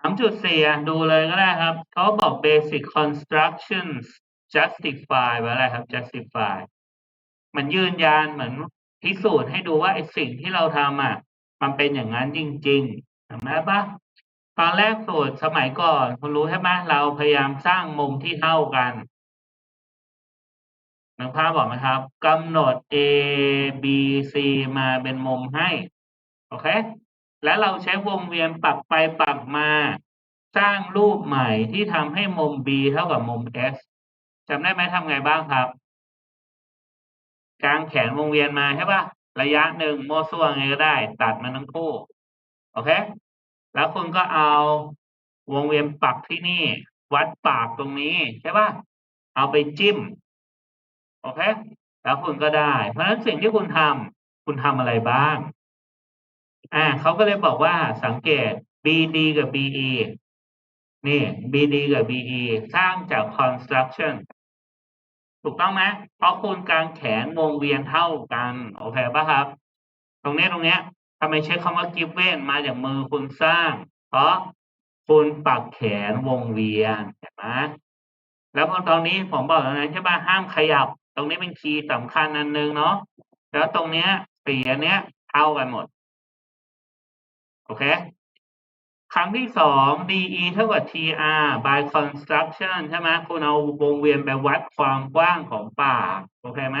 สามจุดสี่ดูเลยก็ได้ครับ เขาบอก basic constructions justify ว่าอะไรครับ justify มันยืนยันเหมือนพิสูจน์ให้ดูว่าไอ้สิ่งที่เราทำอะ มันเป็นอย่างนั้นจริงๆเห็นไหมปะตอนแรกสูตรสมัยก่อน คุณรู้ใช่ไหมเราพยายามสร้างมุมที่เท่ากันนึกภาพบอกไหมครับกำหนด A B C มาเป็นมุมให้ โอเค แล้วเราใช้วงเวียนปักไปปักมา สร้างรูปใหม่ที่ทำให้มุม B เท่ากับมุม S จำได้ไหมทำไงบ้างครับกางแขนวงเวียนมาใช่ปะระยะหนึ่งโมวซั่วไงก็ได้ ตัดมันทั้งคู่ โอเค แล้วคุณก็เอาวงเวียนปักที่นี่ วัดปากตรงนี้ใช่ปะเอาไปจิ้ม โอเค แล้วคุณก็ได้ เพราะฉะนั้นสิ่งที่คุณทำคุณทำอะไรบ้าง อ่าเขาก็เลยบอกว่าสังเกต BD กับ BE นี่ BD กับ BE สร้างจาก construction ถูกต้องไหมเพราะคุณกลางแขนวงเวียนเท่ากัน โอเคป่ะครับ ตรงนี้ตรงเนี้ยทำไมใช้คำว่า given มาจากมือคุณสร้าง เพราะคุณปักแขนวงเวียนเห็นไหมแล้วพอตอนนี้ผมบอกแล้วนะใช่ป่ะห้ามขยับ ตรงนี้เป็นคีย์สำคัญอันหนึ่งเนาะแล้วตรงเนี้ยสีอันเนี้ยเท่ากันหมด โอเค ครั้งที่สอง DE เท่ากับ TR by construction ใช่ไหมคุณเอาวงเวียนไปวัดความกว้างของปาก โอเคไหม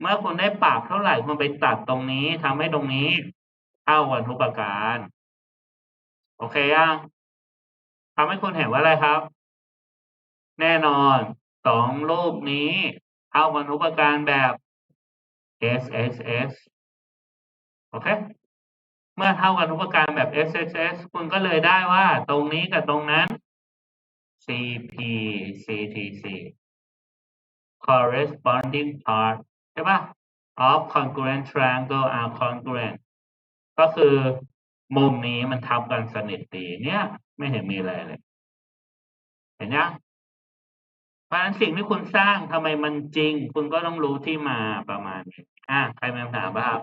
เมื่อคุณได้ปากเท่าไหร่คุณไปตัดตรงนี้ทำให้ตรงนี้เท่ากันทุกประการ โอเคยังทำให้คุณเห็นว่าอะไรครับ แน่นอนสองรูปนี้เท่ากันทุกประการแบบ S S S โอเค เมื่อเท่ากันทุกประการแบบ S S S คุณก็เลยได้ว่า ตรงนี้กับตรงนั้น C P C T C corresponding part ใช่ปะ of congruent triangle are congruent ก็คือมุมนี้มันทับกันสนิทดีเนี่ย ไม่เห็นมีอะไรเลย เห็นยังเพราะฉะนั้นสิ่งที่คุณสร้างทำไมมันจริง คุณก็ต้องรู้ที่มาประมาณนี้อะใครมีคำถามบ้าง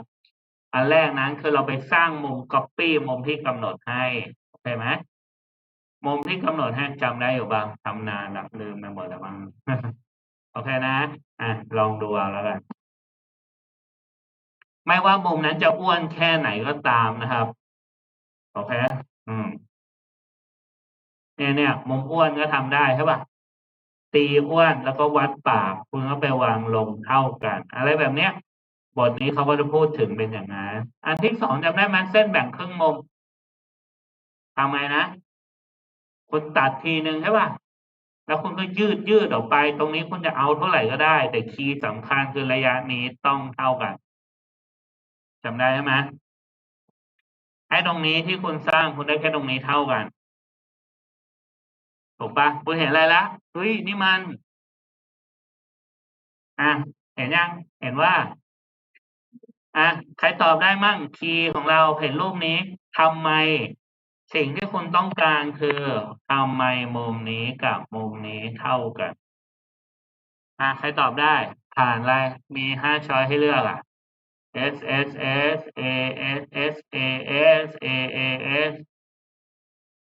อันแรกนั้นคือเราไปสร้างมุม copy มุมที่กำหนดให้โอเคไหมมุมที่กำหนดให้จำได้อยู่บ้างทำนานแบบลืมไปหมดแล้วบ้างโอเคนะอะลองดูเอาแล้วกันไม่ว่ามุมนั้นจะอ้วนแค่ไหนก็ตามนะครับ โอเค อืม เนี่ยเนี่ยมุมอ้วนก็ทำได้ใช่ป่ะตีอ้วนแล้วก็วัดปาก คุณก็ไปวางลงเท่ากัน อะไรแบบเนี้ย บทนี้เขาก็จะพูดถึงเป็นอย่างนั้น อันที่สองจำได้ไหมเส้นแบ่งครึ่งมุมทำไงนะคุณตัดทีหนึ่งใช่ป่ะ แล้วคุณก็ยืดยืดออกไป ตรงนี้คุณจะเอาเท่าไหร่ก็ได้ แต่คีย์สำคัญคือระยะนี้ต้องเท่ากันจำได้ใช่ไหมไอ้ตรงนี้ที่คุณสร้างคุณได้แค่ตรงนี้เท่ากันถูกปะคุณเห็นอะไรละเฮ้ยนี่มัน อะ เห็นยัง เห็นว่า อะใครตอบได้มั่งคีย์ของเราเห็นรูปนี้ทำไม สิ่งที่คุณต้องการคือทำไมมุมนี้กับมุมนี้เท่ากันอะใครตอบได้ ผ่านอะไรมีห้าช้อยให้เลือกอะ S S S A S S A S A A S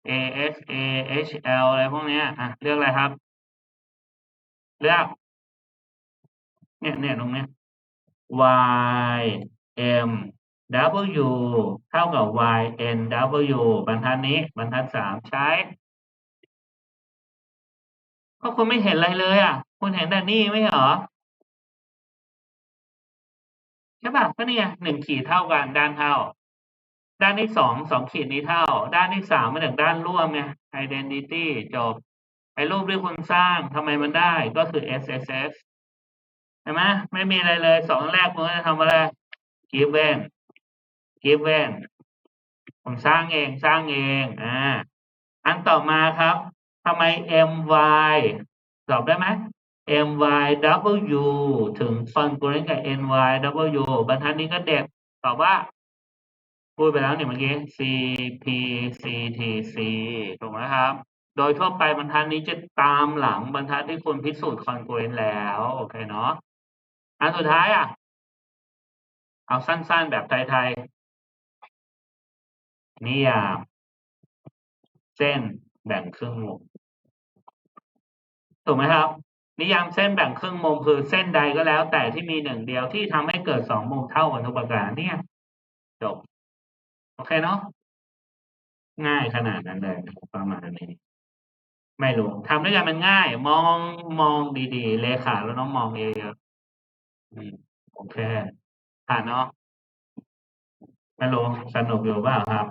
A S A H L อะไรพวกนี้อะเลือกอะไรครับ เลือกเนี่ยเนี่ยตรงเนี้ย Y M W เท่ากับ Y N W บรรทัดนี้ บรรทัดสามใช้ ก็คุณไม่เห็นอะไรเลยอะ คุณเห็นแต่นี่ไม่เหรอใช่ป่ะก็เนี่ยหนึ่งขีดเท่ากันด้านเท่า ด้านที่สองสองขีดนี้เท่า ด้านที่สามมาจากด้านร่วมไง identity จบไอ้รูปที่คุณสร้างทำไมมันได้ก็คือ SSS เห็นไหมไม่มีอะไรเลยสองแรกคุณจะทำอะไร given given ผมสร้างเองสร้างเองอ่าอันต่อมาครับทำไม my ตอบได้ไหม myw ถึง congruent กับ nyw บรรทัดนี้ก็เด็ดตอบว่า พูดไปแล้วเนี่ยเมื่อกี้ cpctc ถูกไหมครับ โดยทั่วไปบรรทัดนี้จะตามหลังบรรทัดที่คุณพิสูจน์ congruent แล้ว โอเคเนาะอันสุดท้ายอะ เอาสั้น ๆ แบบไทยๆนิยามเส้นแบ่งครึ่งวงถูกไหมครับ นิยามเส้นแบ่งครึ่งมุมคือเส้นใดก็แล้ว แต่ที่มีหนึ่งเดียวที่ทำให้เกิดสองมุมเท่ากันทุกประการเนี่ยจบโอเคเนาะง่ายขนาดนั้นเลยประมาณนี้ไม่รู้ทำด้วยกันมันง่าย มองมองดีๆ เลขาแล้วน้องมองเยอะๆโอเค ผ่านเนาะไม่รู้สนุกอยู่เปล่าครับ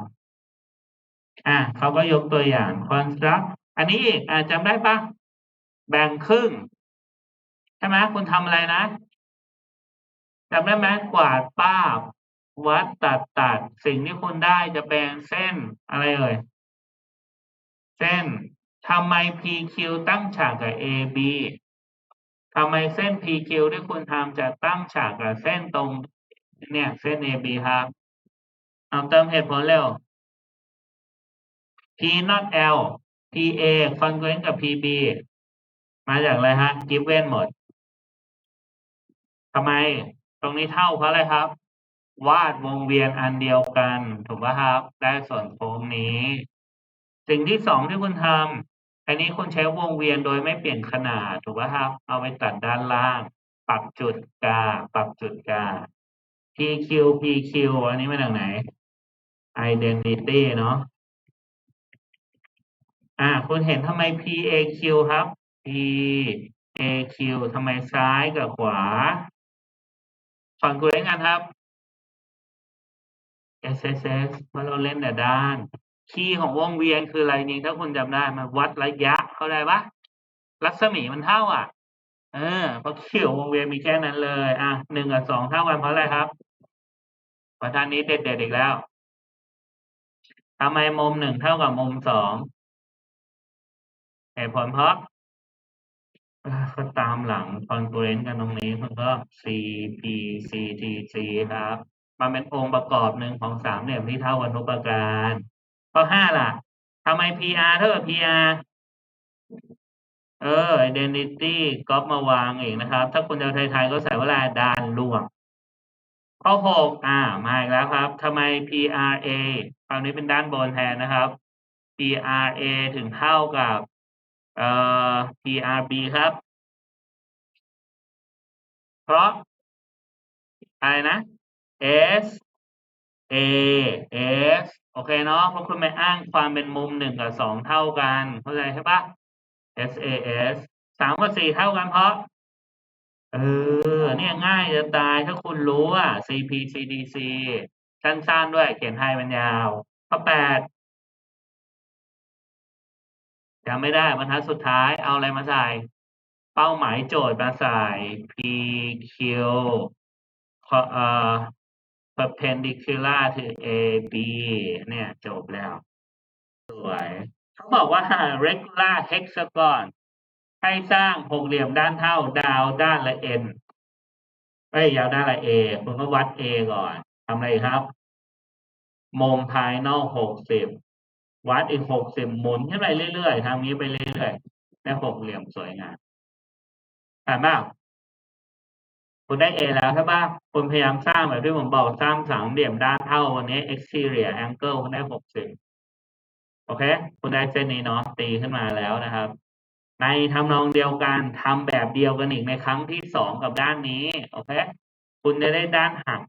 อะเขาก็ยกตัวอย่าง construct อันนี้อีกอะจำได้ปะแบ่งครึ่ง ใช่ไหมคุณทำอะไรนะจำได้ไหมกวาดป้าบ วัดตัดตัด สิ่งที่คุณได้จะเป็นเส้นอะไรเอ่ยเส้นทำไม PQ ตั้งฉากกับ AB ทำไมเส้น PQ ที่คุณทำจะตั้งฉากกับเส้นตรง เนี่ยเส้น AB ครับเอาเติมเหตุผลเร็ว P not L PA congruent กับ PB มาจากอะไรฮะ given หมดทำไมตรงนี้เท่าเพราะอะไรครับ วาดวงเวียนอันเดียวกัน ถูกป่ะครับ ได้ส่วนโค้งนี้ สิ่งที่สองที่คุณทำอันนี้คุณใช้วงเวียนโดยไม่เปลี่ยนขนาด ถูกป่ะครับ เอาไปตัดด้านล่างปรับจุดกาปรับจุดกา PQ PQ อันนี้มาจากไหน identity เนาะอ่า คุณเห็นทำไม PAQ ครับ PAQ ทำไมซ้ายกับขวา ฝั่งกูเล่นกันครับ SSS เพราะเราเล่นแต่ด้าน คีย์ของวงเวียนคืออะไรจริงถ้าคุณจำได้มันวัดระยะเข้าใจปะรัศมีมันเท่าอะ ออเพราะคีย์ของวงเวียนมีแค่นั้นเลย อะหนึ่งกับสองเท่ากันเพราะอะไรครับประธานนี้เด็ดๆอีกแล้วทำไมมุมหนึ่งเท่ากับมุมสองเหตุผลเพราะก็ตามหลังคอนเกรนต์กันตรงนี้มันก็ C P C T C ครับ มันเป็นองค์ประกอบหนึ่งของสามเหลี่ยมที่เท่ากันทุกประการข้อห้าล่ะทำไม PR เท่ากับ PR เออ identity ก๊อปมาวางเองนะครับ ถ้าคุณจะไทยๆก็ใส่ว่าลาด้านล่วง ข้อหกอ่า มาอีกแล้วครับทำไม PRA คราวนี้เป็นด้านบนแทนนะครับ PRA ถึงเท่ากับเอ่อ PRB ครับ เพราะอะไรนะ S A S โอเคเนาะเพราะคุณไปอ้างความเป็นมุมหนึ่งกับสองเท่ากัน เข้าใจใช่ปะ S A S สามกับสี่เท่ากันเพราะ เออ เนี่ยง่ายจะตายถ้าคุณรู้อะ C P C D C สั้นๆด้วย เขียนไทยมันยาว ข้อแปดจำไม่ได้บรรทัดสุดท้ายเอาอะไรมาใส่ เป้าหมายโจทย์มาใส่ PQ เอ่อ perpendicular to AB เนี่ย จบแล้ว บอกว่า regular hexagon ให้สร้างหกเหลี่ยมด้านเท่าดาวด้านละ n เอ้ยยาวด้านละ a คุณก็วัด a ก่อนทำอะไรครับ มุมภายนอกหกสิบวัดอีกหกสิบหมุนขึ้นไปเรื่อยๆทำนี้ไปเรื่อยๆได้หกเหลี่ยมสวยงามผ่านบ้างคุณได้ A แล้วใช่ปะคุณพยายามสร้างแบบที่ผมบอกสร้างสามเหลี่ยมด้านเท่าวันนี้ exterior angle คุณได้หกสิบ โอเค คุณได้เส้นนี้เนาะตีขึ้นมาแล้วนะครับ ในทำนองเดียวกันทำแบบเดียวกันอีกในครั้งที่สองกับด้านนี้โอเค คุณจะได้ด้านหัก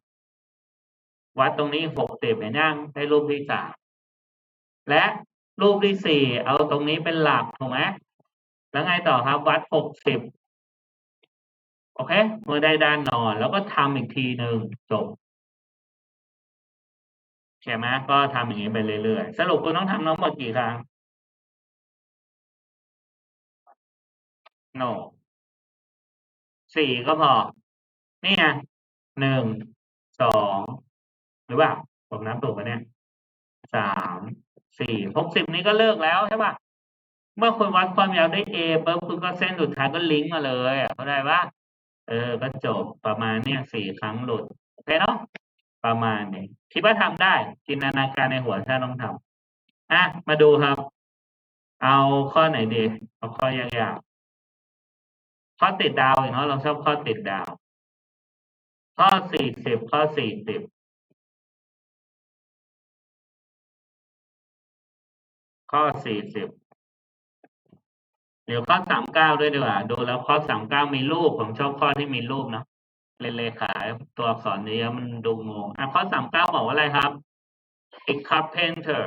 วัดตรงนี้หกสิบเห็นยังได้รูปที่สามและรูปที่สี่เอาตรงนี้เป็นหลักถูกไหมแล้วไงต่อครับวัดหกสิบโอเค เมื่อได้ด้านนอนแล้วก็ทำอีกทีหนึ่งจบ ใช่ไหมก็ทำอย่างนี้ไปเรื่อยๆ สรุปคุณต้องทำทั้งหมดกี่ครั้ง no สี่ก็พอ นี่ไงหนึ่งสองหรือเปล่าผมนับถูกปะเนี่ยสามสี่หกสิบนี้ก็เลิกแล้วใช่ปะเมื่อคุณวัดความยาวได้ A ปุ๊บคุณก็เส้นสุดท้ายก็ลิงก์มาเลยเข้าใจปะเออก็จบประมาณเนี้ยสี่ครั้งหลุดโอเคเนาะ ประมาณนี้คิดว่าทำได้ จินตนาการในหัวถ้าต้องทำอะมาดูครับ เอาข้อไหนดีเอาข้อยากๆข้อติดดาวอย่างน้อยเราชอบข้อติดดาว ข้อสี่สิบข้อสี่สิบข้อสี่สิบเดี๋ยวข้อสามเก้าด้วยดีกว่าดูแล้วข้อสามเก้ามีรูปผมชอบข้อที่มีรูปเนาะ เลนเลขาตัวอักษรนี้มันดูงงอะข้อสามเก้าบอกว่าอะไรครับ a carpenter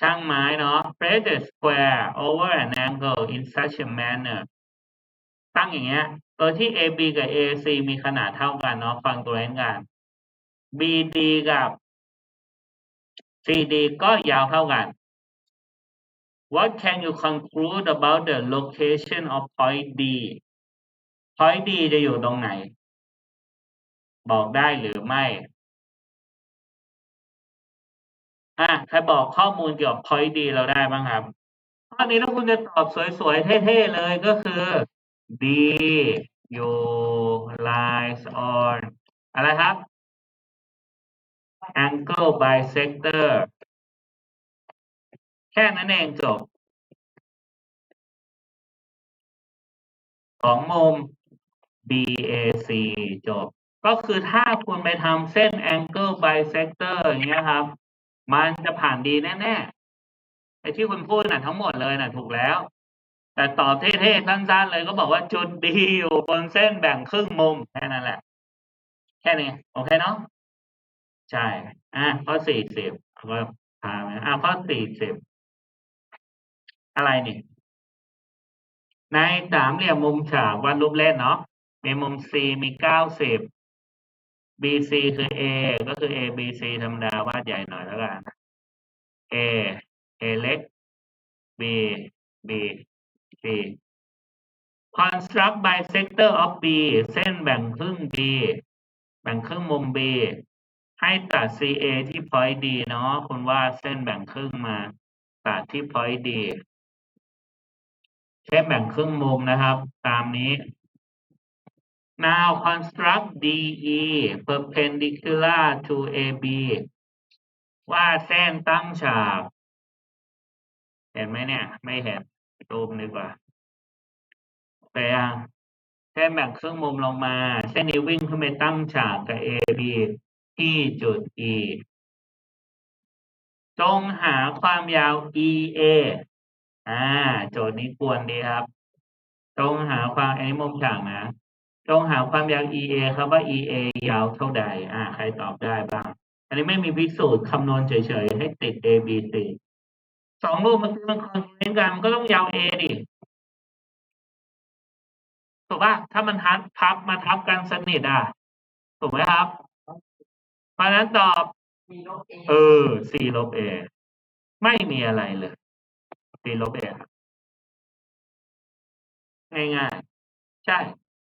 ช่างไม้เนาะ press the square over an angle in such a manner ตั้งอย่างเงี้ยโดยที่ AB กับ AC มีขนาดเท่ากันเนาะฟังตัวเองกัน BD กับ CD ก็ยาวเท่ากัน What can you conclude about the location of point D point D จะอยู่ตรงไหน บอกได้หรือไม่อะใครบอกข้อมูลเกี่ยวกับ point D เราได้บ้างครับข้อนี้ถ้าคุณจะตอบสวยๆ เท่ๆ เลยก็คือ D you lies on อะไรครับ angle bisector แค่นั้นเองจบของมุม BAC จบ ก็คือถ้าคุณไปทำเส้น angle bisector อย่างเงี้ยครับ มันจะผ่านดีแน่ๆไอ้ที่คุณพูดน่ะทั้งหมดเลยน่ะ ถูกแล้ว แต่ตอบเท่ๆสั้นๆเลยก็บอกว่าจุดดีอยู่บนเส้นแบ่งครึ่งมุมแค่นั้นแหละ แค่นี้ โอเคเนาะใช่ อะข้อสี่สิบก็พาไปอะข้อสี่สิบอะไรนี่ในสามเหลี่ยมมุมฉากวาดรูปเล่นเนาะมีมุม C มีเก้าสิบ BC คือ A ก็คือ A BC ธรรมดาวาดใหญ่หน่อยแล้วกัน A A เล็ก B B C construct bisector of B เส้นแบ่งครึ่ง B แบ่งครึ่งมุม B ให้ตัด CA ที่ point D เนาะคุณว่าเส้นแบ่งครึ่งมา ตัดที่ point D เส้นแบ่งครึ่งมุมนะครับ ตามนี้ now construct DE perpendicular to AB ว่าเส้นตั้งฉาก เห็นไหมเนี่ย ไม่เห็นซูมดีกว่าไปยังเส้นแบ่งครึ่งมุมลงมา เส้นนี้วิ่งขึ้นไปตั้งฉากกับ AB ที่จุด E จงหาความยาว EA อ่า โจทย์นี้กวนดีครับ จงหาความอันนี้มุมฉากนะ จงหาความยาว EA ครับว่า EA ยาวเท่าใด อ่า ใครตอบได้บ้าง อันนี้ไม่มีพิสูจน์คำนวณเฉยๆ ให้ติด A B C สองรูปมันคือมันคอนเทนกันมันก็ต้องยาว A ดิถูกป่ะถ้ามันทับทับมาทับกันสนิทอะถูกไหมครับ เพราะนั้นตอบเออ C ลบ A ไม่มีอะไรเลย C ลบ A ง่ายๆ ใช่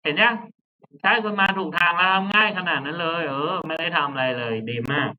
เห็นยังใช่คุณมาถูกทางแล้วง่ายขนาดนั้นเลย เออ ไม่ได้ทำอะไรเลย ดีมาก